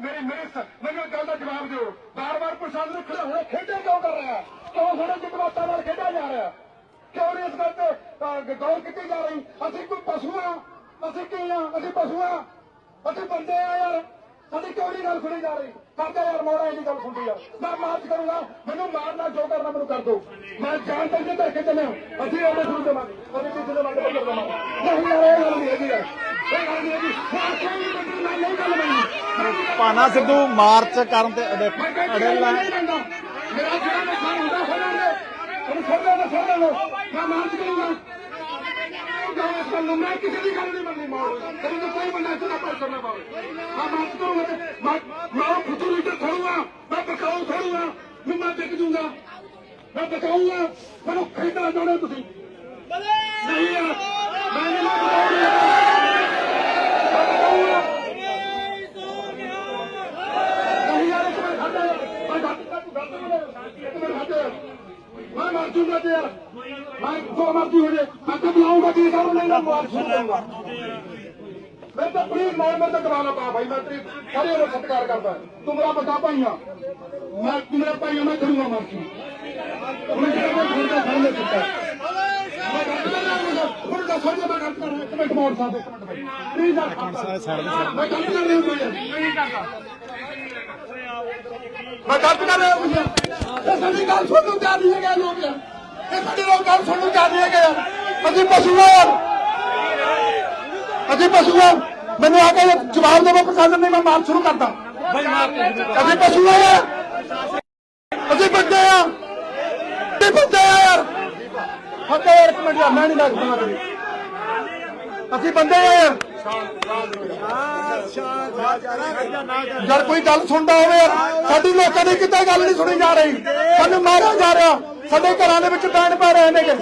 ਮੇਰੀ ਮੇਰੀ ਮੈਨੂੰ ਇੱਕ ਗੱਲ ਦਾ ਜਵਾਬ ਦਿਓ। ਬਾਰ-ਬਾਰ ਪ੍ਰਸ਼ਾਸਨ ਨੂੰ ਖੜੇ ਖੇਡੇ ਕਿਉਂ ਕਰ ਰਿਹਾ? ਕਿਉਂ ਸਾਡੇ ਜਜ਼ਬਾਤਾਂ ਨਾਲ ਖੇਡਿਆ ਜਾ ਰਿਹਾ? ਕਿਉਂ ਨਹੀਂ ਇਸ ਗੱਲ ਤੇ ਗੌਰ ਕੀਤੀ ਜਾ ਰਹੀ? ਅਸੀਂ ਕੋਈ ਪਸ਼ੂ ਆ। ਅਸੀਂ ਕੀ ਆ? ਅਸੀਂ ਪਸ਼ੂ ਆ। ਅਸੀਂ ਬੰਦੇ ਆ ਯਾਰ। ਸਾਡੀ ਕਿਉਂ ਨਹੀਂ ਗੱਲ ਸੁਣੀ ਜਾ ਰਹੀ? ਕਰਦਾ ਯਾਰ ਮੋੜਾ ਇਹਦੀ ਗੱਲ ਸੁਣਦੀ ਆ। ਮੈਂ ਮਾਰਚ ਕਰੂੰਗਾ। ਮੈਨੂੰ ਮਾਰਨਾ ਜੋ ਕਰਨਾ, ਮੈਨੂੰ ਕਰ ਦੋ। ਮੈਂ ਜਾਨ ਤੱਕ ਦੇ ਕੇ ਚੱਲਿਆ ਅਸੀਂ ਉਹਦੇ ਸੁਣ ਦੇਵਾਂਗੇ। ਅਸੀਂ ਕਿਸੇ ਦੇ ਵੱਲ ਬੰਦ ਨਹੀਂ ਯਾਰ ਇਹ ਗੱਲ ਨਹੀਂ ਹੈਗੀ ਯਾਰ। ਇਹ ਗੱਲ ਨਹੀਂ ਹੈਗੀ ਮੈਂ ਕੋਈ ਨਹੀਂ ਬੰਦੀ ਮੈਂ ਨਹੀਂ ਗੱਲ ਮੰਨੀ ਸਿੱਧੂ, ਮਾਰਚ ਕਰਨ ਤੇ ਅੜੇ ਮੈਂ ਕੋਈ ਮੇਰਾ ਜਿਹੜਾ ਨੁਕਸਾਨ ਹੁੰਦਾ ਹੋਣਾ ਨੇ ਉਹਨੂੰ ਛੱਡ ਦੇ ਮੈਂ ਮਾਰਚ ਕਰੂੰਗਾ ਜੋ ਇਸ ਮੈਂ ਕਿਸੇ ਦੀ ਗੱਲ ਨਹੀਂ ਮੰਨਣੀ ਮਾਰ ਕਦੇ ਕੋਈ ਬੰਦਾ ਇੱਥੇ ਨਾ ਪਾਸ ਕਰਨਾ ਪਾਵੇ ਮੈਂ ਮਾਰਚ ਕਰੂੰਗਾ ਤੇ ਮੈਂ ਮੈਂ ਫੁੱਟੂ ਲੀਟਰ ਖੜੂਗਾ ਮੈਂ ਬਕਾਉ ਖੜੂਗਾ ਮੈਂ ਮੈਂ ਵਿਕ ਜੂੰਗਾ ਮੈਂ ਬਕਾਊਗਾ ਮੈਨੂੰ ਖਰੀਦਣਾ ਚਾਹੁੰਦੇ ਤੁਸੀਂ ਨਹੀਂ ਯਾਰ ਮੈਂ ਨਹੀਂ ਬਕਾਊਗਾ ਮੈਂ ਬਕਾਊਗਾ ਨਹੀਂ ਯਾਰ ਇੱਕ ਮਿੰਟ ਖੜ੍ਹ ਜਾ ਯਾਰ। ਮੈਂ ਗੱਲ ਕਰ ਤੂੰ ਗੱਲ ਕਰ ਇੱਕ ਮਿੰਟ ਖੜ੍ਹ ਜਾ ਯਾਰ। ਮੈਂ ਮਰ ਜੂਗਾ ਤੇ ਯਾਰ ਮੈਂ ਜੋ ਮਰਜ਼ੀ ਹੋ ਜੇ ਮੈਂ ਤਾਂ ਬੁਲਾਉਂਗਾ ਜੀ ਸਰ ਨਹੀਂ ਨਾ ਮਾਰ ਛੱਡੂਗਾ ਮੈਂ ਤਾਂ ਪਲੀਜ਼ ਮੈਂ ਮੈਂ ਤਾਂ ਕਰਾ ਲਾ ਪਾ ਭਾਈ ਮੈਂ ਤੇਰੀ ਸਾਰੇ ਉਹਦਾ ਸਤਿਕਾਰ ਕਰਦਾ। ਤੂੰ ਮੇਰਾ ਵੱਡਾ ਭਾਈ ਆ। ਮੈਂ ਤੂੰ ਮੇਰਾ ਭਾਈ ਆ ਮੈਂ ਕਰੂੰਗਾ ਮੈਂ ਤੁਹਾਡਾ ਸਾਹਮਣੇ ਕੀਤਾ। ਮੈਂ ਗੱਲ ਕਰ ਰਿਹਾ ਹਾਂ ਹੁਣ ਦੱਸੋ ਜੇ ਮੈਂ ਗੱਲ ਕਰ ਰਿਹਾ ਇੱਕ ਮਿੰਟ ਮੋੜ ਸਾਹਿਬ ਇੱਕ ਮਿੰਟ ਭਾਈ। ਪਲੀਜ਼ ਆ ਮੈਂ ਗੱਲ ਕਰ ਰਿਹਾ ਹਾਂ ਨਹੀਂ ਕਰਦਾ। ਮੈਂ ਗੱਲ ਕਰ ਰਿਹਾ ਹਾਂ ਇਹ ਸਾਡੀ ਗੱਲ ਸੁਣਨ ਨੂੰ ਤਿਆਰ ਨਹੀਂ ਹੈਗੇ ਲੋਕ। ਯਾਰ ਇਹ ਸਾਡੀ ਲੋਕ ਗੱਲ ਸੁਣਨ ਨੂੰ ਤਿਆਰ ਨਹੀਂ ਹੈਗੇ ਅਸੀਂ ਪਸ਼ੂ ਆ ਅਸੀਂ ਪਸ਼ੂ ਆ। ਮੈਨੂੰ ਆ ਕੇ ਜਵਾਬ ਦੇਵੋ ਪ੍ਰਸ਼ਾਸਨ ਨੇ ਮੈਂ ਮਾਰ ਸ਼ੁਰੂ ਕਰਦਾ। ਅਸੀਂ ਪਸ਼ੂ ਆ ਯਾਰ। ਅਸੀਂ ਬੰਦੇ ਆ। ਤੇ ਬੰਦੇ ਆ ਯਾਰ। ਯਾਰ ਇੱਕ ਮਿੰਟ ਯਾਰ ਮੈਂ ਨਹੀਂ ਲੱਗਦਾ ਕਰੀ ਅਸੀਂ ਬੰਦੇ ਆ ਯਾਰ। ਯਾਰ ਕੋਈ ਗੱਲ ਸੁਣਦਾ ਹੋਵੇ ਯਾਰ। ਸਾਡੀ ਲੋਕਾਂ ਦੀ ਕਿਤੇ ਗੱਲ ਨਹੀਂ ਸੁਣੀ ਜਾ ਰਹੀ। ਸਾਨੂੰ ਮਾਰਿਆ ਜਾ ਰਿਹਾ। ਸਾਡੇ ਘਰਾਂ ਦੇ ਵਿੱਚ ਬੈਣ ਪੈ ਰਹੇ ਨੇਗੇ।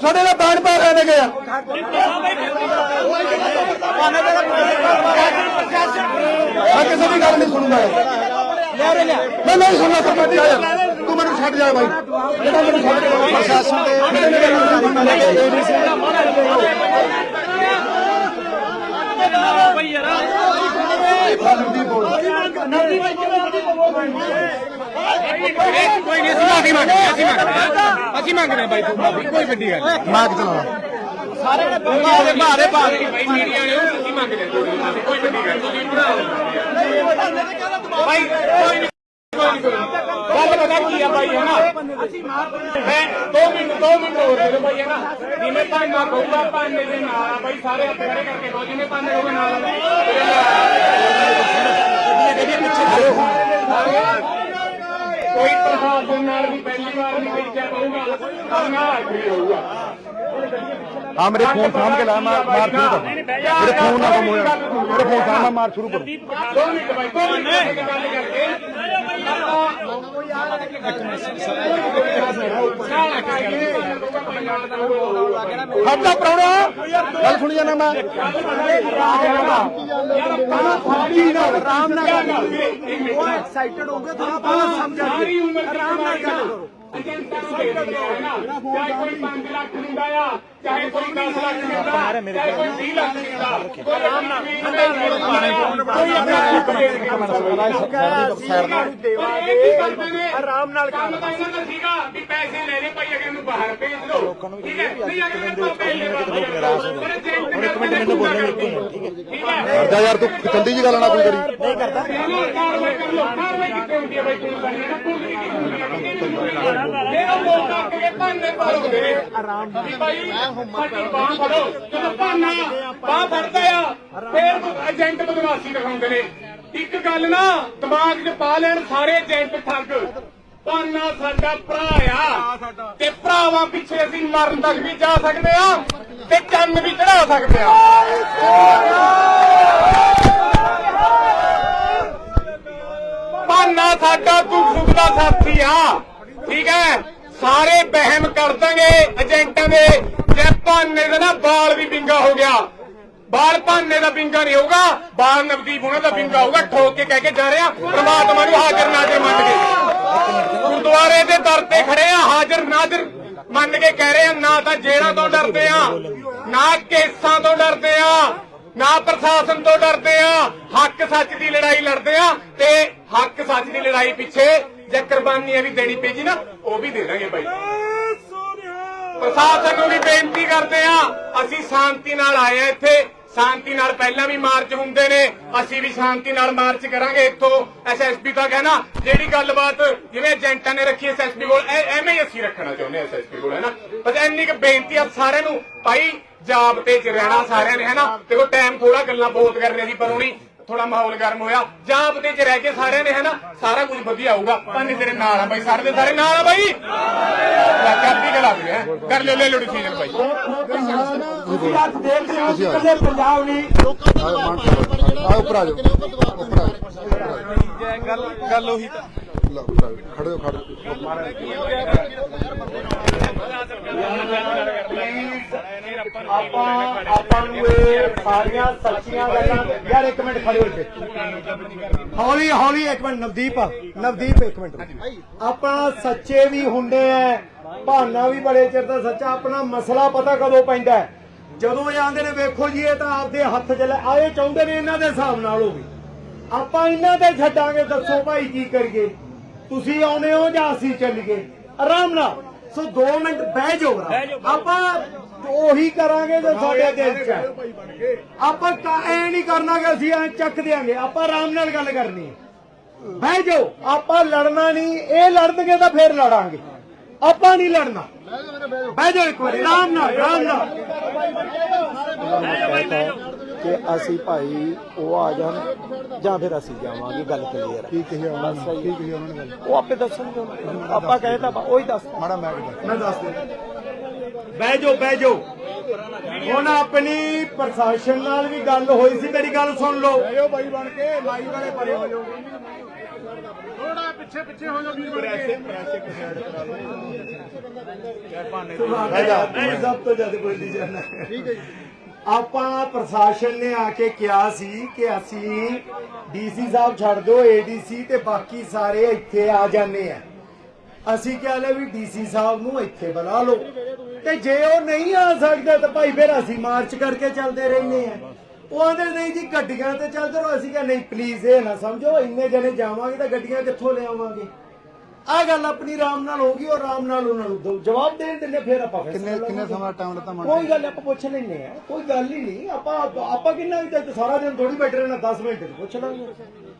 ਸਾਡੇ ਦਾ ਬੈਣ ਪੈ ਰਹੇ? ਨੇਗੇ ਯਾਰ ਮੈਂ ਕਿਸੇ ਦੀ ਗੱਲ ਨਹੀਂ ਸੁਣੂਗਾ ਯਾਰ ਮੈਂ ਨਹੀਂ ਸੁਣਨਾ ਸਰਪੰਚ ਯਾਰ ਤੂੰ ਮੈਨੂੰ ਛੱਡ ਜਾ ਬਾਈ। ਜਿਹੜਾ ਮੈਨੂੰ ਛੱਡ ਜਾ ਪ੍ਰਸ਼ਾਸਨ ਦੇ ਕੋਈ ਨਹੀਂ ਅਸੀਂ ਮਾਫੀ ਮੰਗਦੇ ਅਸੀਂ ਮੰਗਦੇ ਅਸੀਂ ਮੰਗਦੇ ਬਾਈ ਤੂੰ ਮਾਫੀ ਕੋਈ ਵੱਡੀ ਗੱਲ ਨਹੀਂ ਮਾਗ ਚਲਾਵਾ ਬਾਰੇ ਬਾਰੇ ਬਾਰੇ ਬਾਈ ਮੀਡੀਆ ਵਾਲੇ ਉਹ ਅਸੀਂ ਮੰਗਦੇ ਤੁਹਾਡੀ ਮਾਫੀ ਕੋਈ ਵੱਡੀ ਗੱਲ ਨਹੀਂ ਬਾਈ ਕੋਈ ਨਹੀਂ ਗੱਲ ਪਤਾ ਕੀ ਆ ਬਾਈ ਹੈ ਨਾ ਮੈਂ 2 ਮਿੰਟ 2 ਮਿੰਟ ਹੋਰ ਦੇ ਦਿਓ ਬਾਈ ਹੈ ਨਾ ਜਿਵੇਂ ਭਾਂਡਾ ਕਹੂਗਾ ਭਾਂਡੇ ਦੇ ਨਾਲ ਆ ਬਾਈ ਸਾਰੇ ਹੱਥ ਖੜੇ ਕਰਕੇ ਕਹੋ ਜਿਵੇਂ ਭਾਂਡੇ ਕਹੂਗਾ ਨਾਲ ਕੋਈ ਪ੍ਰਸ਼ਾਸਨ ਨਾਲ ਵੀ ਪਹਿਲੀ ਵਾਰ ਨਹੀਂ ਵੇਚਿਆ ਪਊਗਾ। ਤਾਂ ਨਾ ਆਖਰੀ ਹੋਊਗਾ ਹਾਂ ਮੇਰੇ ਫੋਨ ਸਾਹਮ ਕੇ ਲਾ ਮੈਂ ਮਾਰ ਸ਼ੁਰੂ ਕਰਦਾ ਮੇਰੇ ਫੋਨ ਨਾ ਹੋਇਆ। ਮੇਰੇ ਫੋਨ ਸਾਹਮ ਮਾਰ ਸ਼ੁਰੂ ਕਰਦਾ ਦੋ ਮਿੰਟ ਬਾਈ ਦੋ ਮਿੰਟ ਗੱਲ ਕਰਕੇ। ਹੱਟਾ ਪਰੌਣਾ। ਗੱਲ ਸੁਣੀ ਜਾਣਾ ਮੈਂ। ਆਰਾਮ ਨਾਲ ਉਹ ਐਕਸਾਈਟਡ ਹੋ ਗਏ ਥੋੜਾ ਬਹੁਤ ਸਮਝ ਸਾਰੀ ਉਮਰ ਆਰਾਮ ਨਾਲ ਗੱਲ ਕਰੋ ਚਾਹੇ ਕੋਈ 5 ਲੱਖ ਦਿੰਦਾ ਆ ਚਾਹੇ ਕੋਈ 10 ਲੱਖ ਦਿੰਦਾ ਚਾਹੇ ਕੋਈ 20 ਲੱਖ ਦਿੰਦਾ। ਕੋਈ ਆਰਾਮ ਨਾਲ ਕੋਈ ਆਰਾਮ ਨਾਲ ਕੰਮ ਤਾਂ ਇਹਨਾਂ ਦਾ ਸੀਗਾ ਵੀ ਪੈਸੇ ਲੈ ਲੈ ਭਾਈ ਅਗਰ ਨੂੰ ਬਾਹਰ ਭੇਜ ਦਿਓ। ਠੀਕ ਹੈ? ਨਹੀਂ ਅਗਰ ਨੂੰ ਪੈਸੇ ਹੁਣ ਇੱਕ ਮਿੰਟ ਮੈਨੂੰ ਬੋਲਣ ਠੀਕ ਹੈ? ਜਾ ਯਾਰ ਤੂੰ ਚੰਦੀ ਜੀ ਗੱਲ ਨਾ ਕੋਈ ਕਰੀ। ਨਹੀਂ ਕਰਦਾ। ਕਾਰਵਾਈ ਕਰ ਲੋ ਕਾਰਵਾਈ ਕਿੱਥੇ ਹੁੰਦੀ ਹੈ ਬਾਈ ਤੁਹਾਨੂੰ ਕਰਨੀ ਨਾ ਪੁਲਿਸ ਦੀ ਕੀਤੀ ਹੁੰਦੀ ਹੈ ਲੋਕ ਆ ਕੇ ਭਾਂਡੇ ਪਾਉਂਦੇ ਨੇ ਆਰਾਮ ਨਾਲ ਬਾਈ ਸਾਡੀ ਬਾਹ ਫੜੋ ਜਦੋਂ ਭਾਨਾ ਬਾਹ ਫੜਦਾ ਆ ਫੇਰ ਏਜੰਟ ਬਦਮਾਸ਼ੀ ਦਿਖਾਉਂਦੇ ਨੇ ਇੱਕ ਗੱਲ ਨਾ ਦਿਮਾਗ 'ਚ ਪਾ ਲੈਣ ਸਾਰੇ ਏਜੰਟ ਠੱਗ ਭਾਨਾ ਸਾਡਾ ਭਰਾ ਆ ਤੇ ਭਰਾਵਾਂ ਪਿੱਛੇ ਅਸੀਂ ਮਰਨ ਤੱਕ ਵੀ ਜਾ ਸਕਦੇ ਆ ਤੇ ਚੰਨ ਵੀ ਚੜਾ ਸਕਦੇ ਆ ਭਾਨਾ ਸਾਡਾ ਦੁੱਖ ਸੁੱਖ ਦਾ ਸਾਥੀ ਆ। ਠੀਕ ਹੈ? ਸਾਰੇ ਬਹਿਮ ਕਰ ਦਾਂਗੇ ਏਜੰਟਾਂ ਦੇ। ਜੇ ਭਾਨੇ ਦਾ ਨਾ ਬਾਲ ਵੀ ਵਿੰਗਾ ਹੋ ਗਿਆ। ਬਾਲ ਭਾਨੇ ਦਾ ਵਿੰਗਾ ਨਹੀਂ ਹੋਊਗਾ। ਬਾਲ ਨਵਦੀਪ ਉਹਨਾਂ ਦਾ ਵਿੰਗਾ ਹੋਊਗਾ। ਠੋਕ ਕੇ ਕਹਿ ਕੇ ਜਾ ਰਿਹਾ। ਪ੍ਰਮਾਤਮਾ ਨੂੰ ਹਾਜ਼ਰ ਨਾਜ਼ਰ ਮੰਨ ਕੇ। ਗੁਰਦੁਆਰੇ ਦੇ ਦਰ ਤੇ ਖੜੇ ਆ, ਹਾਜ਼ਰ ਨਾਜ਼ਰ ਮੰਨ ਕੇ ਕਹਿ ਰਹੇ ਆ, ਨਾ ਤਾਂ ਜੇਲ੍ਹਾਂ ਤੋਂ ਡਰਦੇ ਆ, ਨਾ ਕੇਸਾਂ ਤੋਂ ਡਰਦੇ ਆ, ਨਾ ਪ੍ਰਸ਼ਾਸਨ ਤੋਂ ਡਰਦੇ ਆ। ਹੱਕ ਸੱਚ ਦੀ ਲੜਾਈ ਲੜਦੇ ਆ ਤੇ ਹੱਕ ਸੱਚ ਦੀ ਲੜਾਈ ਪਿੱਛੇ ਜੇ ਕੁਰਬਾਨੀਆਂ ਵੀ ਦੇਣੀ ਪਈ ਜੀ ਨਾ, ਉਹ ਵੀ ਦੇ ਦਾਂਗੇ ਬਾਈ। ਪ੍ਰਸ਼ਾਸਨ ਨੂੰ ਵੀ ਬੇਨਤੀ ਕਰਦੇ ਆ, ਅਸੀਂ ਸ਼ਾਂਤੀ ਨਾਲ ਆਏ ਆ ਇੱਥੇ। ਸ਼ਾਂਤੀ ਨਾਲ ਪਹਿਲਾਂ ਵੀ ਮਾਰਚ ਹੁੰਦੇ ਨੇ, ਅਸੀਂ ਵੀ ਸ਼ਾਂਤੀ ਨਾਲ ਮਾਰਚ ਕਰਾਂਗੇ ਇੱਥੋਂ। ਐਸਐਸਪੀ ਤਾਂ ਕਹਿਣਾ ਜਿਹੜੀ ਗੱਲਬਾਤ ਜਿਵੇਂ ਏਜੰਟਾਂ ਨੇ ਰੱਖੀ ਐਸਐਸਪੀ ਕੋਲ ਐਵੇਂ ਹੀ ਅਸੀਂ ਰੱਖਣਾ ਚਾਹੁੰਦੇ ਐਸਐਸਪੀ ਕੋਲ ਹੈਨਾ ਬਸ ਇੰਨੀ ਕੁ ਬੇਨਤੀ ਆ ਸਾਰਿਆਂ ਨੂੰ, ਭਾਈ ਜਾਬਤੇ 'ਚ ਰਹਿਣਾ ਸਾਰਿਆਂ ਨੇ ਹੈਨਾ ਦੇਖੋ ਟਾਈਮ ਥੋੜਾ ਗੱਲਾਂ ਬਹੁਤ ਕਰਨੇ ਸੀ ਪਰ ਹੁਣੀ ਥੋੜਾ ਮਾਹੌਲ ਗਰਮ ਹੋਇਆ। ਜਾਬਤੇ 'ਚ ਰਹਿ ਕੇ ਸਾਰਿਆਂ ਨੇ ਹੈਨਾ ਸਾਰਾ ਕੁਝ ਵਧੀਆ ਹੋਊਗਾ। ਪੰਨ ਤੇਰੇ ਨਾਲ ਆ ਬਾਈ ਸਾਰੇ ਦੇ ਸਾਰੇ ਨਾਲ ਆ ਬਾਈ? ਚਾਚੀ ਗਲਾ ਵੀ ਹੈ। ਕਰ ਲਿਓ ਲੈ ਲਓ ਡਿਸੀਜਨ ਬਾਈ। ਤੁਸੀਂ ਅੱਜ ਦੇਖ ਰਹੇ ਹੋ ਕਿ ਕੱਲੇ ਪੰਜਾਬ ਨਹੀਂ। ਆ ਉੱਪਰ ਆ ਜਾਓ। ਉੱਪਰ ਆ ਜਾਓ। ਗੱਲ ਗੱਲ ਉਹੀ ਤਾਂ ਲਓ, ਖੜੇ ਹੋ ਖੜੇ ਆਪਾਂ ਆਪਾਂ ਨੂੰ ਇਹ ਸਾਰੀਆਂ ਸੱਚੀਆਂ ਗੱਲਾਂ ਯਾਰ ਇੱਕ ਮਿੰਟ ਖੜੇ ਹੋ ਕੇ ਹੌਲੀ ਹੌਲੀ ਇੱਕ ਮਿੰਟ ਨਵਦੀਪ ਨਵਦੀਪ ਇੱਕ ਮਿੰਟ। ਆਪਾਂ ਸੱਚੇ ਵੀ ਹੁੰਦੇ ਐ ਬਹਾਨਾ ਵੀ ਬੜੇ ਚਿਰ ਦਾ ਸੱਚਾ ਆਪਣਾ ਮਸਲਾ ਪਤਾ ਕਦੋਂ ਪੈਂਦਾ ਜਦੋਂ ਇਹ ਆਂਦੇ ਨੇ ਵੇਖੋ ਜੀ ਇਹ ਤਾਂ ਆਪਦੇ ਹੱਥ 'ਚ ਲੈ ਆਏ ਚਾਹੁੰਦੇ ਨੇ ਇਹਨਾਂ ਦੇ ਹਿਸਾਬ ਨਾਲ ਹੋਵੇ ਆਪਾਂ ਇਹਨਾਂ ਤੇ ਛੱਡਾਂਗੇ ਦੱਸੋ ਭਾਈ ਕੀ ਕਰੀਏ? ਤੁਸੀਂ ਆਉਨੇ ਹੋ ਜਾਂ ਅਸੀਂ ਚੱਲੀਏ? ਆਰਾਮ ਨਾਲ। ਸੋ 2 ਮਿੰਟ ਬਹਿ ਜਾਓ। ਆਪਾਂ ਉਹੀ ਕਰਾਂਗੇ ਜੋ ਸਾਡੇ ਦਿਲ 'ਚ ਹੈ। ਆਪਾਂ ਐ ਨਹੀਂ ਕਰਨਾ ਕਿ ਅਸੀਂ ਐ ਚੱਕ ਦਿਆਂਗੇ। ਆਪਾਂ ਆਰਾਮ ਨਾਲ ਗੱਲ ਕਰਨੀ ਹੈ। ਬਹਿ ਜਾਓ। ਆਪਾਂ ਲੜਨਾ ਨਹੀਂ। ਇਹ ਲੜਨਗੇ ਤਾਂ ਫੇਰ ਲੜਾਂਗੇ। ਆਪਾਂ ਨਹੀਂ ਲੜਨਾ। ਬਹਿ ਜਾਓ ਇੱਕ ਵਾਰੀ। ਆਰਾਮ ਨਾਲ ਆਰਾਮ ਨਾਲ। ਕਿ ਅਸੀਂ ਭਾਈ ਉਹ ਆ ਜਾਣ ਜਾਂ ਫਿਰ ਅਸੀਂ ਜਾਵਾਂਗੇ ਗੱਲ ਕਲੀਅਰ ਹੈ। ਕੀ ਕਹੀ ਉਹਨਾਂ ਨੇ? ਕੀ ਕਹੀ ਉਹਨਾਂ ਨੇ ਗੱਲ? ਉਹ ਆਪੇ ਦੱਸਣਗੇ ਉਹਨੂੰ। ਆਪਾਂ ਕਹੇ ਤਾਂ ਉਹੀ ਦੱਸ ਮਾੜਾ ਮੈਂ ਮੈਂ ਦੱਸ ਦਿੰਦਾ ਬਹਿ ਜਾਓ ਬਹਿ ਜਾਓ। ਹੁਣ ਆਪਣੀ ਪ੍ਰਸ਼ਾਸਨ ਨਾਲ ਵੀ ਗੱਲ ਹੋਈ ਸੀ ਮੇਰੀ ਗੱਲ ਸੁਣ ਲਓ। ਆਇਓ ਬਾਈ ਬਣ ਕੇ ਮਾਈ ਵਾਲੇ ਪਰੇ ਹੋ ਜਾਓ। ਥੋੜਾ ਪਿੱਛੇ ਪਿੱਛੇ ਹੋ ਜਾਓ ਵੀਰ ਬਣ ਕੇ। ਮੈਂ ਸਭ ਤੋਂ ਜ਼ਿਆਦਾ ਬੋਲੀ ਜਾਣਾ। ਠੀਕ ਹੈ ਆਪਾਂ ਪ੍ਰਸ਼ਾਸਨ ਨੇ ਆ ਕੇ ਕਿਹਾ ਸੀ ਕਿ ਅਸੀਂ ਡੀਸੀ ਸਾਹਿਬ ਛੱਡ ਦਿਓ, ਏਡੀਸੀ ਤੇ ਬਾਕੀ ਸਾਰੇ ਇੱਥੇ ਆ ਜਾਂਦੇ ਆ। ਅਸੀਂ ਕਿਹਾ ਲੈ ਵੀ ਡੀਸੀ ਸਾਹਿਬ ਨੂੰ ਇੱਥੇ ਬੁਲਾ ਲਓ। ਤੇ ਜੇ ਉਹ ਨਹੀਂ ਆ ਸਕਦਾ ਤਾਂ ਭਾਈ ਫਿਰ ਅਸੀਂ ਮਾਰਚ ਕਰਕੇ ਚੱਲਦੇ ਰਹਿੰਦੇ ਆ। ਉਹ ਆਂਦੇ, ਨਹੀਂ ਜੀ, ਗੱਡੀਆਂ ਤੇ ਚੱਲਦੇ ਰਹੋ ਅਸੀਂ ਕਿਹਾ, ਨਹੀਂ ਪਲੀਜ਼ ਇਹ ਨਾ ਸਮਝੋ। ਇੰਨੇ ਜਣੇ ਜਾਵਾਂਗੇ ਤਾਂ ਗੱਡੀਆਂ ਕਿੱਥੋਂ ਲਿਆਵਾਂਗੇ? ਆ ਗੱਲ ਆਪਣੀ ਆਰਾਮ ਨਾਲ ਹੋਗੀ ਔਰ ਆਰਾਮ ਨਾਲ ਉਹਨਾਂ ਨੂੰ ਦਿਓ। ਜਵਾਬ ਦੇਣ ਦਿੰਦੇ ਫਿਰ ਆਪਾਂ ਫੈਸਲਾ ਕਿੰਨੇ ਕਿੰਨੇ। ਸਮਾਂ ਟਾਈਮ ਲੱਤਾ ਮਨ ਕੋਈ ਗੱਲ ਆਪਾਂ ਪੁੱਛ ਲੈਨੇ ਆ ਕੋਈ ਗੱਲ ਹੀ ਨਹੀਂ ਆਪਾਂ ਆਪਾਂ ਕਿੰਨਾ ਵੀ ਤੇ ਸਾਰਾ ਦਿਨ ਥੋੜੀ ਬੈਠੇ ਰਹਿਣਾ 10 ਮਿੰਟ ਪੁੱਛ ਲਾਂਗੇ।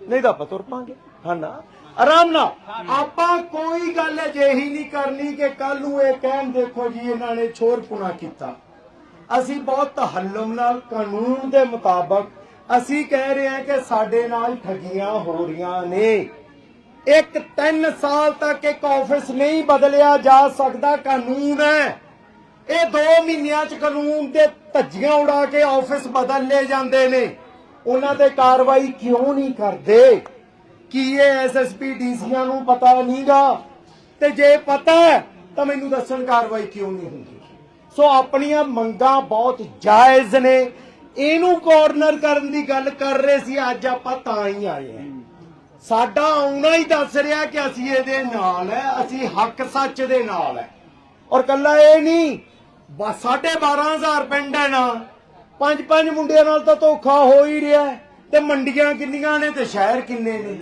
ਨਹੀਂ ਤਾਂ ਆਪਾਂ ਤੁਰ ਪਾਂਗੇ ਹਾਂ ਨਾ? ਆਰਾਮ ਨਾਲ। ਆਪਾਂ ਕੋਈ ਗੱਲ ਅਜਿਹੀ ਨਹੀਂ ਕਰਨੀ ਕਿ ਕੱਲ ਨੂੰ ਇਹ ਕਹਿਣ ਦੇਖੋ ਜੀ ਇਹਨਾਂ ਨੇ ਛੋਰਪੁਣਾ ਕੀਤਾ। ਅਸੀਂ ਬਹੁਤ ਹੱਲਮ ਨਾਲ ਕਾਨੂੰਨ ਦੇ ਮੁਤਾਬਕ ਅਸੀਂ ਕਹਿ ਰਹੇ ਹਾਂ ਕਿ ਸਾਡੇ ਨਾਲ ਠੱਗੀਆਂ ਹੋ ਰਹੀਆਂ ਨੇ। ਇੱਕ 3 ਸਾਲ ਤੱਕ ਇੱਕ ਆਫਿਸ ਨਹੀਂ ਬਦਲਿਆ ਜਾ ਸਕਦਾ, ਕਾਨੂੰਨ ਹੈ। ਇਹ 2 ਮਹੀਨਿਆਂ ਚ ਕਾਨੂੰਨ ਦੇ ਧੱਜੀਆਂ ਉਡਾ ਕੇ ਆਫਿਸ ਬਦਲ ਲਏ ਜਾਂਦੇ ਨੇ। ਉਹਨਾਂ ਤੇ ਕਾਰਵਾਈ ਕਿਉਂ ਨਹੀਂ ਕਰਦੇ? ਕੀ ਇਹ ਐਸਐਸਪੀ ਡੀਸੀਆਂ ਨੂੰ ਪਤਾ ਨਹੀਂਗਾ? ਤੇ ਜੇ ਪਤਾ ਤਾਂ ਮੈਨੂੰ ਦੱਸਣ ਕਾਰਵਾਈ ਕਿਉਂ ਨਹੀਂ ਹੁੰਦੀ। ਸੋ ਆਪਣੀਆਂ ਮੰਗਾਂ ਬਹੁਤ ਜਾਇਜ਼ ਨੇ। ਇਹਨੂੰ ਕੋਰਨਰ ਕਰਨ ਦੀ ਗੱਲ ਕਰ ਰਹੇ ਸੀ, ਅੱਜ ਆਪਾਂ ਤਾਂ ਹੀ ਆਏ ਹਾਂ। ਸਾਡਾ ਆਉਣਾ ਹੀ ਦੱਸ ਰਿਹਾ ਕਿ ਅਸੀਂ ਇਹਦੇ ਨਾਲ ਹੈ, ਅਸੀਂ ਹੱਕ ਸੱਚ ਦੇ ਨਾਲ ਹੈ। ਔਰ ਕੱਲਾ ਇਹ ਨਹੀਂ, ਬਸ ਸਾਢੇ 12000 ਪਿੰਡ ਹੈ ਨਾ, ਪੰਜ ਪੰਜ ਮੁੰਡਿਆਂ ਨਾਲ ਤਾਂ ਧੋਖਾ ਹੋ ਹੀ ਰਿਹਾ ਤੇ ਮੰਡੀਆਂ ਕਿੰਨੀਆਂ ਨੇ ਤੇ ਸ਼ਹਿਰ ਕਿੰਨੇ ਨੇ।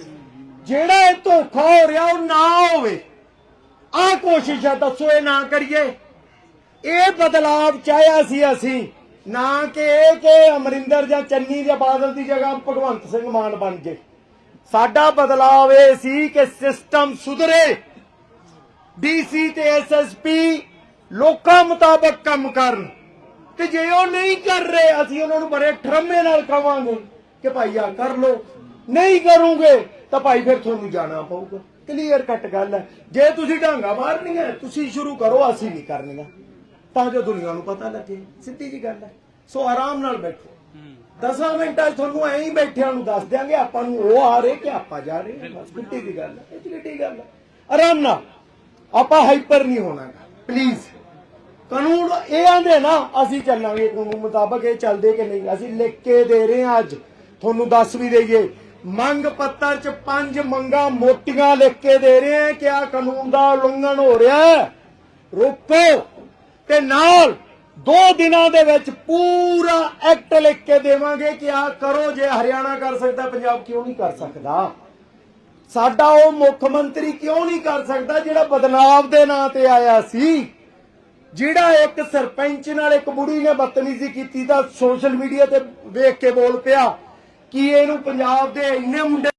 ਜਿਹੜਾ ਇਹ ਧੋਖਾ ਹੋ ਰਿਹਾ ਉਹ ਨਾ ਹੋਵੇ। ਆਹ ਕੋਸ਼ਿਸ਼ ਹੈ ਦੱਸੋ ਇਹ ਨਾ ਕਰੀਏ। ਇਹ ਬਦਲਾਵ ਚਾਹਿਆ ਸੀ ਅਸੀਂ, ਨਾ ਕਿ ਇਹ ਕਿ ਅਮਰਿੰਦਰ ਜਾਂ ਚੰਨੀ ਜਾਂ ਬਾਦਲ ਦੀ ਜਗ੍ਹਾ ਭਗਵੰਤ ਸਿੰਘ ਮਾਨ ਬਣ ਜੇ। ਸਾਡਾ ਬਦਲਾਵ ਇਹ ਸੀ ਕਿ ਸਿਸਟਮ ਸੁਧਰੇ। ਡੀਸੀ ਤੇ ਐਸਐਸਪੀ ਲੋਕਾਂ ਮੁਤਾਬਕ ਕੰਮ ਕਰਨ। ਤੇ ਜੇ ਉਹ ਨਹੀਂ ਕਰ ਰਹੇ, ਅਸੀਂ ਉਹਨਾਂ ਨੂੰ ਬੜੇ ਠਰਮੇ ਨਾਲ ਕਵਾਂਗੇ ਕਿ ਭਾਈ ਆ ਕਰ ਲੋ ਨਹੀਂ ਕਰੋਗੇ, ਤਾਂ ਭਾਈ ਫਿਰ ਤੁਹਾਨੂੰ ਜਾਣਾ ਪਊਗਾ। ਕਲੀਅਰ ਕੱਟ ਗੱਲ ਹੈ। ਜੇ ਤੁਸੀਂ ਢਾਂਗਾ ਮਾਰਨੀਆਂ, ਤੁਸੀਂ ਸ਼ੁਰੂ ਕਰੋ, ਅਸੀਂ ਨਹੀਂ ਕਰਨੀਆਂ। ਤਾਂ ਜੋ ਦੁਨੀਆ ਨੂੰ ਪਤਾ ਲੱਗੇ। ਸਿੱਧੀ ਜੀ ਗੱਲ ਹੈ। ਸੋ ਆਰਾਮ ਨਾਲ ਬੈਠੋ। 10 ਮਿੰਟਾਂ 'ਚ ਤੁਹਾਨੂੰ ਐਂ ਹੀ ਬੈਠਿਆਂ ਨੂੰ ਦੱਸ ਦਿਆਂਗੇ, ਆਪਾਂ ਨੂੰ ਉਹ ਆ ਰਹੇ ਕਿ ਆਪਾਂ ਜਾ ਰਹੇ ਬਸ ਕਿੱਡੀ ਦੀ ਗੱਲ ਹੈ ਇਹ ਕਿੱਡੀ ਗੱਲ ਹੈ। ਆਰਾਮ ਨਾਲ, ਆਪਾਂ ਹਾਈਪਰ ਨਹੀਂ ਹੋਣਾ ਪਲੀਜ਼ ਕਾਨੂੰਨ ਇਹ ਆਂਦੇ ਨਾ, ਅਸੀਂ ਚੱਲਾਂਗੇ, ਕਾਨੂੰਨ ਮੁਤਾਬਕ ਇਹ ਚੱਲਦੇ ਕਿ ਨਹੀਂ, ਅਸੀਂ ਲਿਖ ਕੇ ਦੇ ਰਹੇ ਹਾਂ ਅੱਜ। ਤੁਹਾਨੂੰ ਦੱਸ ਵੀ ਦਈਏ, ਮੰਗ ਪੱਤਰ 'ਚ ਪੰਜ ਮੰਗਾਂ ਮੋਟੀਆਂ ਲਿਖ ਕੇ ਦੇ ਰਹੇ ਹਾਂ ਕਿ ਆ ਕਾਨੂੰਨ ਦਾ ਉਲੰਘਣ ਹੋ ਰਿਹਾ ਹੈ। ਰੋਕੋ ਤੇ ਨਾਲ ਦੋ ਦਿਨਾਂ ਦੇ ਵਿੱਚ ਪੂਰਾ ਐਕਟ ਲਿਖ ਕੇ ਦੇਵਾਂਗੇ ਕਿ ਆ ਕਰੋ ਜੇ ਹਰਿਆਣਾ ਕਰ ਸਕਦਾ ਪੰਜਾਬ ਕਿਉਂ ਨਹੀਂ ਕਰ ਸਕਦਾ? ਸਾਡਾ ਉਹ ਮੁੱਖ ਮੰਤਰੀ ਕਿਉਂ ਨਹੀਂ ਕਰ ਸਕਦਾ ਜਿਹੜਾ ਬਦਲਾਵ ਦੇ ਨਾਂ ਤੇ ਆਇਆ ਸੀ? ਜਿਹੜਾ ਇੱਕ ਸਰਪੰਚ ਨਾਲ ਇੱਕ ਬੁੜੀ ਨੇ ਬਦਤਮੀਜ਼ੀ ਕੀਤੀ ਤਾਂ ਸੋਸ਼ਲ ਮੀਡੀਆ ਤੇ ਵੇਖ ਕੇ ਬੋਲ ਪਿਆ ਕਿ ਇਹਨੂੰ ਪੰਜਾਬ ਦੇ ਇੰਨੇ ਮੁੰਡੇ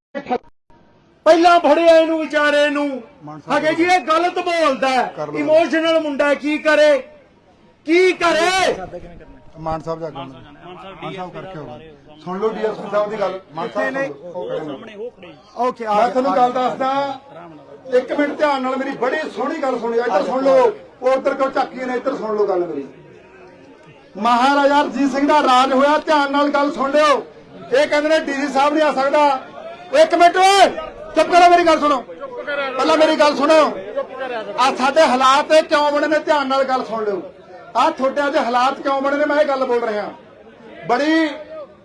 ਪਹਿਲਾਂ ਫੜਿਆ ਇਹਨੂੰ ਵਿਚਾਰੇ ਨੂੰ। ਹਗੇ ਜੀ ਇਹ ਗਲਤ ਬੋਲਦਾ ਇਮੋਸ਼ਨਲ ਮੁੰਡਾ ਕੀ ਕਰੇ? ਕੀ ਕਰੇ? ਮਾਨ ਸਾਹਿਬ ਜਾ ਕੇ ਮਾਨ ਸਾਹਿਬ ਕਰਕੇ ਹੋਗਾ ਸੁਣ ਲਓ ਡੀਐਸਪੀ ਸਾਹਿਬ ਦੀ ਗੱਲ। ਮਾਨ ਸਾਹਿਬ ਉਹ ਖੜੇ। ਓਕੇ ਮੈਂ ਤੁਹਾਨੂੰ ਗੱਲ ਦੱਸਦਾ ਇੱਕ ਮਿੰਟ ਧਿਆਨ ਨਾਲ ਮੇਰੀ ਬੜੀ ਸੋਹਣੀ ਗੱਲ ਸੁਣਿਓ ਇੱਧਰ ਸੁਣ ਲਓ। ਉੱਧਰ ਕਿਉਂ ਚੱਕੀ ਨੇ? ਇੱਧਰ ਸੁਣ ਲਓ ਗੱਲ ਮੇਰੀ। ਮਹਾਰਾਜਾ ਰਣਜੀਤ ਸਿੰਘ ਦਾ ਰਾਜ ਹੋਇਆ। ਧਿਆਨ ਨਾਲ ਗੱਲ ਸੁਣ ਲਿਓ। ਇਹ ਕਹਿੰਦੇ ਨੇ ਡੀਜੀ ਸਾਹਿਬ ਨਹੀਂ ਆ ਸਕਦਾ। ਇੱਕ ਮਿੰਟ ਓਏ ਚੁੱਪ ਕਰੋ ਮੇਰੀ ਗੱਲ ਸੁਣੋ। ਪਹਿਲਾਂ ਮੇਰੀ ਗੱਲ ਸੁਣੋ। ਆ ਸਾਡੇ ਹਾਲਾਤ ਕਿਉਂ ਬਣੇ ਨੇ ਧਿਆਨ ਨਾਲ ਗੱਲ ਸੁਣ ਲਿਓ। ਆ ਤੁਹਾਡੇ ਅੱਜ ਹਾਲਾਤ ਕਿਉਂ ਬਣੇ ਨੇ? ਮੈਂ ਇਹ ਗੱਲ ਬੋਲ ਰਿਹਾ। ਬੜੀ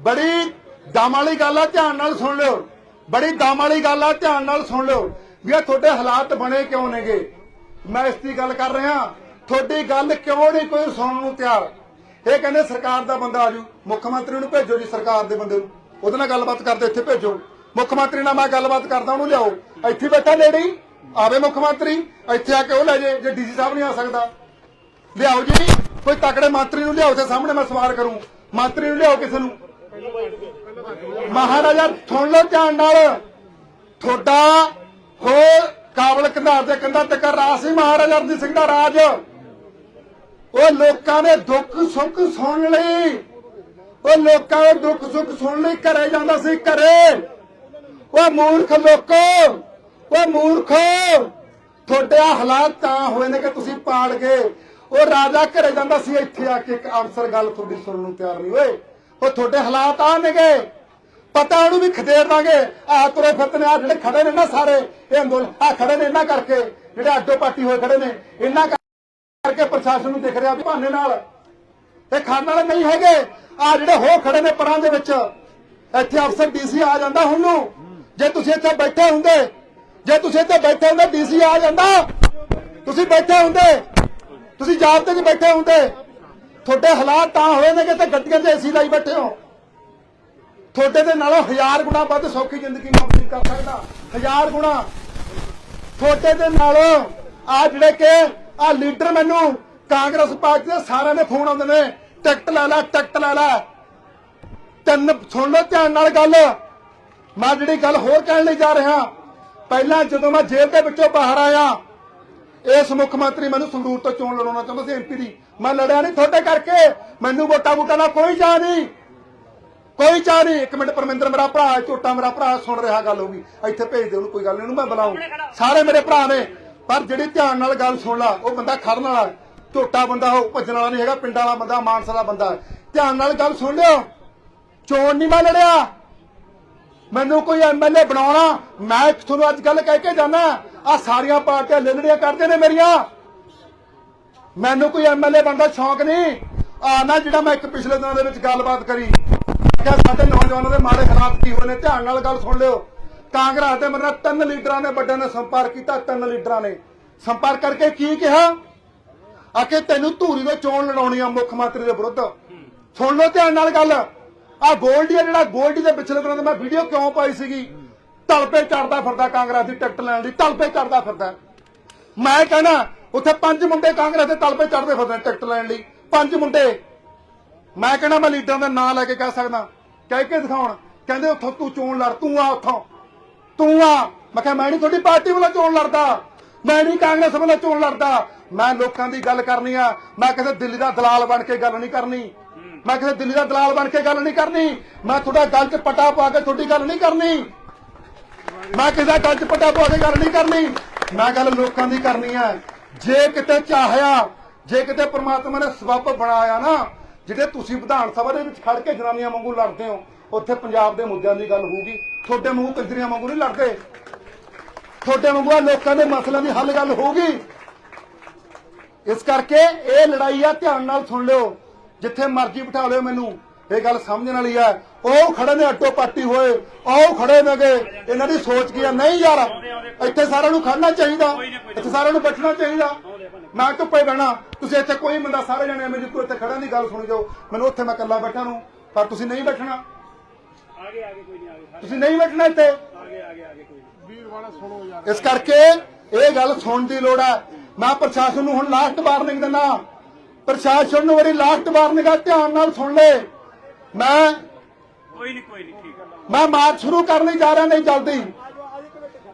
ਬੜੀ ਦਮ ਵਾਲੀ ਗੱਲ ਆ, ਧਿਆਨ ਨਾਲ ਸੁਣ ਲਿਓ। ਬੜੀ ਦਮ ਵਾਲੀ ਗੱਲ ਆ, ਧਿਆਨ ਨਾਲ ਸੁਣ ਲਿਓ ਵੀ ਇਹ ਤੁਹਾਡੇ ਹਾਲਾਤ ਬਣੇ ਕਿਉਂ ਨੇਗੇ। ਮੈਂ ਇਸ ਦੀ ਗੱਲ ਕਰ ਰਿਹਾ। ਤੁਹਾਡੀ ਗੱਲ ਕਿਉਂ ਨਹੀਂ ਕੋਈ ਸੁਣਨ ਨੂੰ ਤਿਆਰ? ਇਹ ਕਹਿੰਦੇ ਸਰਕਾਰ ਦਾ ਬੰਦਾ ਆਜੂ ਮੁੱਖ ਮੰਤਰੀ ਨੂੰ ਭੇਜੋ ਜੀ ਸਰਕਾਰ ਦੇ ਬੰਦੇ ਨੂੰ। ਉਹਦੇ ਨਾਲ ਗੱਲਬਾਤ ਕਰਦੇ ਇੱਥੇ ਭੇਜੋ। ਮੁੱਖ ਮੰਤਰੀ ਨਾਲ ਮੈਂ ਗੱਲਬਾਤ ਕਰਦਾ, ਉਹਨੂੰ ਲਿਆਓ। ਇੱਥੇ ਬੈਠਾ ਨੇੜੇ ਆਵੇ ਮੁੱਖ ਮੰਤਰੀ। ਇੱਥੇ ਆ ਕੇ ਉਹ ਲੈ ਜੇ ਜੇ ਡੀਸੀ ਸਾਹਿਬ ਨਹੀਂ ਆ ਸਕਦਾ। ਲਿਆਓ ਜੀ। ਕੋਈ ਤਕੜੇ ਮੰਤਰੀ ਨੂੰ ਲਿਆਓ ਤੇ ਸਾਹਮਣੇ ਮੈਂ ਸਵਾਲ ਕਰੂੰ। ਮੰਤਰੀ ਨੂੰ ਲਿਆਓ ਕਿਸੇ ਨੂੰ। ਮਹਾਰਾਜਾ, ਸੁਣ ਲਓ ਧਿਆਨ ਨਾਲ। ਤੁਹਾਡਾ ਹੋ ਕਾਬਲ ਕੰਧਾਰ ਦੇ ਕੰਧਾ ਤੱਕ ਰਾਜ ਸੀ, ਮਹਾਰਾਜਾ ਰਣਜੀਤ ਸਿੰਘ ਦਾ ਰਾਜ। ਉਹ ਲੋਕਾਂ ਦੇ ਦੁੱਖ ਸੁੱਖ ਸੁਣ ਲਈ, ਉਹ ਲੋਕਾਂ ਦੇ ਦੁੱਖ ਸੁੱਖ ਸੁਣ ਲਈ ਘਰੇ ਜਾਂਦਾ ਸੀ, ਘਰੇ। ਉਹ ਮੂਰਖ ਲੋਕੋ, ਉਹ ਮੂਰਖੋ, ਤੁਹਾਡੇ ਹਾਲਾਤ ਤਾਂ ਹੋਏ ਨੇ ਕਿ ਤੁਸੀਂ ਪਾਲ ਗਏ। ਉਹ ਰਾਜਾ ਘਰੇ ਜਾਂਦਾ ਸੀ, ਇੱਥੇ ਆ ਕੇ ਇੱਕ ਅਫਸਰ ਗੱਲ ਤੁਹਾਡੀ ਸੁਣਨ ਨੂੰ ਤਿਆਰ ਨਹੀਂ ਹੋਏ। ਉਹ ਤੁਹਾਡੇ ਹਾਲਾਤ ਆ ਨੇਗੇ ਪਤਾ ਉਹਨੂੰ ਵੀ ਖਦੇੜ ਦਾਂਗੇ। ਆ ਤੁਰੇ ਫਿਰਦੇ ਆ ਜਿਹੜੇ ਖੜੇ ਨੇ ਨਾ ਸਾਰੇ, ਇਹ ਅੰਦੋਲਨ, ਆ ਖੜੇ ਨੇ ਇਹਨਾਂ ਕਰਕੇ, ਜਿਹੜੇ ਅੱਡੋ ਪਾਟੀ ਹੋਏ ਖੜੇ ਨੇ, ਇਹਨਾਂ ਕਰਕੇ ਪ੍ਰਸ਼ਾਸਨ ਨੂੰ ਦਿਖ ਰਿਹਾ ਵੀ ਬਹਾਨੇ ਨਾਲ। ਇਹ ਖਾਣ ਵਾਲੇ ਨਹੀਂ ਹੈਗੇ। ਆ ਜਿਹੜੇ ਹੋ ਖੜੇ ਨੇ ਪਰਾਂ ਦੇ ਵਿੱਚ, ਇੱਥੇ ਅਫਸਰ ਡੀਸੀ ਆ ਜਾਂਦਾ ਹੁਣ ਨੂੰ। ਜੇ ਤੁਸੀਂ ਇੱਥੇ ਬੈਠੇ ਹੁੰਦੇ, ਜੇ ਤੁਸੀਂ ਇੱਥੇ ਬੈਠੇ ਹੁੰਦੇ, ਡੀਸੀ ਆ ਜਾਂਦਾ। ਤੁਸੀਂ ਬੈਠੇ ਹੁੰਦੇ ਤੁਸੀਂ ਜਾਬ ਤੇ 'ਚ ਬੈਠੇ ਹੁੰਦੇ। ਤੁਹਾਡੇ ਹਾਲਾਤ ਤਾਂ ਹੋਏ ਨੇ ਕਿ ਤੇ ਗੱਡੀਆਂ 'ਚ ਏਸੀ ਲਾਈ ਬੈਠੇ ਹੋ। ਤੁਹਾਡੇ ਦੇ ਨਾਲੋਂ ਹਜ਼ਾਰ ਗੁਣਾ ਵੱਧ ਸੌਖੀ ਜ਼ਿੰਦਗੀ ਮੈਂ ਕਰ ਸਕਦਾ। ਹਜ਼ਾਰ ਗੁਣਾ। ਤੁਹਾਡੇ ਦੇ ਨਾਲੋਂ ਆ ਜਿਹੜੇ ਕਿ ਆ ਲੀਡਰ ਮੈਨੂੰ ਕਾਂਗਰਸ ਪਾਰਟੀ ਦੇ ਸਾਰਿਆਂ ਦੇ ਫੋਨ ਆਉਂਦੇ ਨੇ, ਟਿਕਟ ਲੈ ਲੈ, ਟਿਕਟ ਲੈ ਲੈ। ਤਿੰਨ, ਸੁਣ ਲਓ ਧਿਆਨ ਨਾਲ ਗੱਲ। ਮੈਂ ਜਿਹੜੀ ਗੱਲ ਹੋਰ ਕਹਿਣ ਲਈ ਜਾ ਰਿਹਾ, ਪਹਿਲਾਂ ਜਦੋਂ ਮੈਂ ਜੇਲ੍ਹ ਦੇ ਵਿੱਚੋਂ ਬਾਹਰ ਆਇਆ ਇਸ ਮੁੱਖ ਮੰਤਰੀ ਮੈਨੂੰ ਸੰਗਰੂਰ ਤੋਂ ਚੋਣ ਲੜਾਉਣਾ ਚਾਹੁੰਦਾ ਸੀ ਐਮਪੀ ਦੀ। ਮੈਂ ਲੜਿਆ ਨਹੀਂ ਤੁਹਾਡੇ ਕਰਕੇ। ਮੈਨੂੰ ਵੋਟਾਂ ਵੋਟਾਂ ਨਾਲ ਕੋਈ ਚਾਹ ਨਹੀਂ। ਕੋਈ ਚਾਹ ਨਹੀਂ। ਇੱਕ ਮਿੰਟ ਪਰਮਿੰਦਰ, ਮੇਰਾ ਭਰਾ ਝੋਟਾ ਮੇਰਾ ਭਰਾ, ਸੁਣ ਰਿਹਾ ਗੱਲ ਹੋਊਗੀ ਇੱਥੇ ਭੇਜ ਦੇ ਉਹਨੂੰ, ਕੋਈ ਗੱਲ ਨਹੀਂ, ਉਹਨੂੰ ਮੈਂ ਬੁਲਾਉਂ ਸਾਰੇ ਮੇਰੇ ਭਰਾ ਨੇ। ਪਰ ਜਿਹੜੀ ਧਿਆਨ ਨਾਲ ਗੱਲ ਸੁਣ ਲਾ, ਉਹ ਬੰਦਾ ਖੜਨ ਵਾਲਾ ਝੋਟਾ ਬੰਦਾ ਉਹ ਭੱਜਣ ਵਾਲਾ ਨਹੀਂ ਹੈਗਾ, ਪਿੰਡਾਂ ਵਾਲਾ ਬੰਦਾ, ਮਾਨਸਾ ਦਾ ਬੰਦਾ ਧਿਆਨ ਨਾਲ ਗੱਲ ਸੁਣ ਲਿਓ। ਚੋਣ ਨਹੀਂ ਮੈਂ ਲੜਿਆ। ਮੈਨੂੰ ਕੋਈ ਐਮਐਲਏ ਬਣਾਉਣਾ, ਮੈਂ ਤੁਹਾਨੂੰ ਅੱਜ ਗੱਲ ਕਹਿ ਕੇ ਜਾਣਾ ਆ ਸਾਰੀਆਂ ਪਾਰਟੀਆਂ ਲੜੜੀਆਂ ਕਰਦੇ ਨੇ ਮੇਰੀਆਂ। ਮੈਨੂੰ ਕੋਈ ਐਮਐਲਏ ਬਣਦਾ ਸ਼ੌਂਕ ਨਹੀਂ। ਆ ਨਾ ਜਿਹੜਾ ਮੈਂ ਇੱਕ ਪਿਛਲੇ ਦਿਨਾਂ ਦੇ ਵਿੱਚ ਗੱਲਬਾਤ ਕਰੀ। ਕਿ ਸਾਡੇ ਨੌਜਵਾਨਾਂ ਦੇ ਮਾੜੇ ਹਾਲਾਤ ਕੀ ਹੋਏ ਨੇ, ਧਿਆਨ ਨਾਲ ਗੱਲ ਸੁਣ ਲਿਓ। ਕਾਂਗਰਸ ਦੇ ਮੇਰੇ ਨਾਲ ਤਿੰਨ ਲੀਡਰਾਂ ਨੇ ਵੱਡਿਆਂ ਨੇ ਸੰਪਰਕ ਕੀਤਾ, ਤਿੰਨ ਲੀਡਰਾਂ ਨੇ। ਸੰਪਰਕ ਕਰਕੇ ਕੀ ਕਿਹਾ? ਆ ਤੈਨੂੰ ਧੂਰੀ ਦੇ ਚੋਣ ਲੜਾਉਣੀ ਆ ਮੁੱਖ ਮੰਤਰੀ ਦੇ ਵਿਰੁੱਧ। ਸੁਣ ਲਓ ਧਿਆਨ ਨਾਲ ਗੱਲ। ਆ ਗੋਲਡੀ ਆ ਜਿਹੜਾ ਗੋਲਡੀ ਦੇ ਪਿਛਲੇ ਦਿਨਾਂ ਦੇ ਮੈਂ ਵੀਡੀਓ ਕਿਉਂ ਪਾਈ ਸੀਗੀ? ਤਲਪੇ ਚੜਦਾ ਫਿਰਦਾ ਕਾਂਗਰਸ ਦੀ ਟਿਕਟ ਲੈਣ ਦੀ ਤਲਪੇ ਚੜਦਾ ਫਿਰਦਾ। ਮੈਂ ਕਹਿੰਦਾ ਉੱਥੇ ਪੰਜ ਮੁੰਡੇ ਕਾਂਗਰਸ ਦੇ ਤਲਪੇ ਚੜਦੇ ਫਿਰਦੇ ਟਿਕਟ ਲੈਣ ਲਈ, ਪੰਜ ਮੁੰਡੇ। ਮੈਂ ਕਹਿੰਦਾ ਮੈਂ ਲੀਡਰਾਂ ਦਾ ਨਾਂ ਲੈ ਕੇ ਕਹਿ ਸਕਦਾ। ਕਹਿ ਕੇ ਦਿਖਾਉਣ। ਕਹਿੰਦੇ, ਉੱਥੋਂ ਤੂੰ ਚੋਣ ਲੜ, ਤੂੰ ਆ ਉੱਥੋਂ। ਤੂੰ ਆ। ਮੈਂ ਕਿਹਾ, ਮੈਂ ਨਹੀਂ ਤੁਹਾਡੀ ਪਾਰਟੀ ਵੱਲੋਂ ਚੋਣ ਲੜਦਾ। ਮੈਂ ਨਹੀਂ ਕਾਂਗਰਸ ਵੱਲੋਂ ਚੋਣ ਲੜਦਾ। ਮੈਂ ਲੋਕਾਂ ਦੀ ਗੱਲ ਕਰਨੀ ਆ। ਮੈਂ ਕਿਸੇ ਦਿੱਲੀ ਦਾ ਦਲਾਲ ਬਣ ਕੇ ਗੱਲ ਨਹੀਂ ਕਰਨੀ। ਮੈਂ ਕਿਸੇ ਦਿੱਲੀ ਦਾ ਦਲਾਲ ਬਣ ਕੇ ਗੱਲ ਨਹੀਂ ਕਰਨੀ। ਮੈਂ ਤੁਹਾਡਾ ਗੱਲ 'ਚ ਪਟਾ ਪਾ ਕੇ ਤੁਹਾਡੀ ਗੱਲ ਨਹੀਂ ਕਰਨੀ। ਮੈਂ ਕਿਸੇ ਦਾ ਗੱਲ 'ਚ ਪਟਾ ਕੇ ਗੱਲ ਨਹੀਂ ਕਰਨੀ। ਮੈਂ ਗੱਲ ਲੋਕਾਂ ਦੀ ਕਰਨੀ ਆ। ਜੇ ਕਿਤੇ ਚਾਹਿਆ, ਜੇ ਕਿਤੇ ਪ੍ਰਮਾਤਮਾ ਨੇ ਸਬੱਬ ਬਣਾਇਆ ਨਾ, ਜਿਹੜੇ ਤੁਸੀਂ ਵਿਧਾਨ ਸਭਾ ਦੇ ਵਿੱਚ ਖੜ ਕੇ ਜਨਾਨੀਆਂ ਵਾਂਗੂ ਲੜਦੇ ਹੋ, ਉੱਥੇ ਪੰਜਾਬ ਦੇ ਮੁੱਦਿਆਂ ਦੀ ਗੱਲ ਹੋਊਗੀ। ਤੁਹਾਡੇ ਮੂੰਹ ਕੰਜਰੀਆਂ ਵਾਂਗੂ ਨਹੀਂ ਲੜਦੇ। ਤੁਹਾਡੇ ਵਾਂਗੂ ਲੋਕਾਂ ਦੇ ਮਸਲਿਆਂ ਦੀ ਹੱਲ ਗੱਲ ਹੋਊਗੀ। ਇਸ ਕਰਕੇ ਇਹ ਲੜਾਈ ਆ, ਧਿਆਨ ਨਾਲ ਸੁਣ ਲਿਓ। ਜਿੱਥੇ ਮਰਜ਼ੀ ਬਿਠਾ ਲਿਓ ਮੈਨੂੰ। ਇਹ ਗੱਲ ਸਮਝਣ ਵਾਲੀ ਆ। ਉਹ ਖੜੇ ਨੇ ਅੱਡੋ ਪਾਟੀ ਹੋਏ ਆਓ ਖੜੇ ਨੇਗੇ। ਇਹਨਾਂ ਦੀ ਸੋਚ ਕੀ ਆ? ਨਹੀਂ ਯਾਰ, ਇੱਥੇ ਸਾਰਿਆਂ ਨੂੰ ਖੜਨਾ ਚਾਹੀਦਾ। ਇੱਥੇ ਸਾਰਿਆਂ ਨੂੰ ਬੈਠਣਾ ਚਾਹੀਦਾ। ਮੈਂ ਧੁੱਪੇ ਬਹਿਣਾ। ਤੁਸੀਂ ਇੱਥੇ ਕੋਈ ਬੰਦਾ ਸਾਰੇ ਜਣੇ ਐਵੇਂ ਜਿੱਤੂ ਇੱਥੇ ਖੜਿਆਂ ਦੀ ਗੱਲ ਸੁਣੀ ਜਾਓ। ਮੈਨੂੰ ਉੱਥੇ ਮੈਂ ਇਕੱਲਾ ਬੈਠਾ ਨੂੰ। ਪਰ ਤੁਸੀਂ ਨਹੀਂ ਬੈਠਣਾ। ਆਗੇ ਆਗੇ ਕੋਈ ਨਹੀਂ ਆਗੇ ਤੁਸੀਂ ਨਹੀਂ ਬੈਠਣਾ ਇੱਥੇ। ਆਗੇ ਆਗੇ ਆਗੇ ਕੋਈ ਨਹੀਂ ਇਸ ਕਰਕੇ ਇਹ ਗੱਲ ਸੁਣਨ ਦੀ ਲੋੜ ਹੈ ਮੈਂ ਪ੍ਰਸ਼ਾਸਨ ਨੂੰ ਹੁਣ ਲਾਸਟ ਵਾਰਨਿੰਗ ਦਿੰਦਾ। ਪ੍ਰਸ਼ਾਸਨ ਨੂੰ ਮੇਰੀ ਲਾਸਟ ਵਾਰਨਿੰਗ ਆ। ਧਿਆਨ ਨਾਲ ਸੁਣ ਲੈ। ਮੈਂ ਕੋਈ ਨਹੀਂ ਕੋਈ ਨਹੀਂ ਠੀਕ ਮੈਂ ਮਾਰਚ ਸ਼ੁਰੂ ਕਰਨ ਲਈ ਜਾ ਰਿਹਾ ਨਹੀਂ ਜਲਦੀ।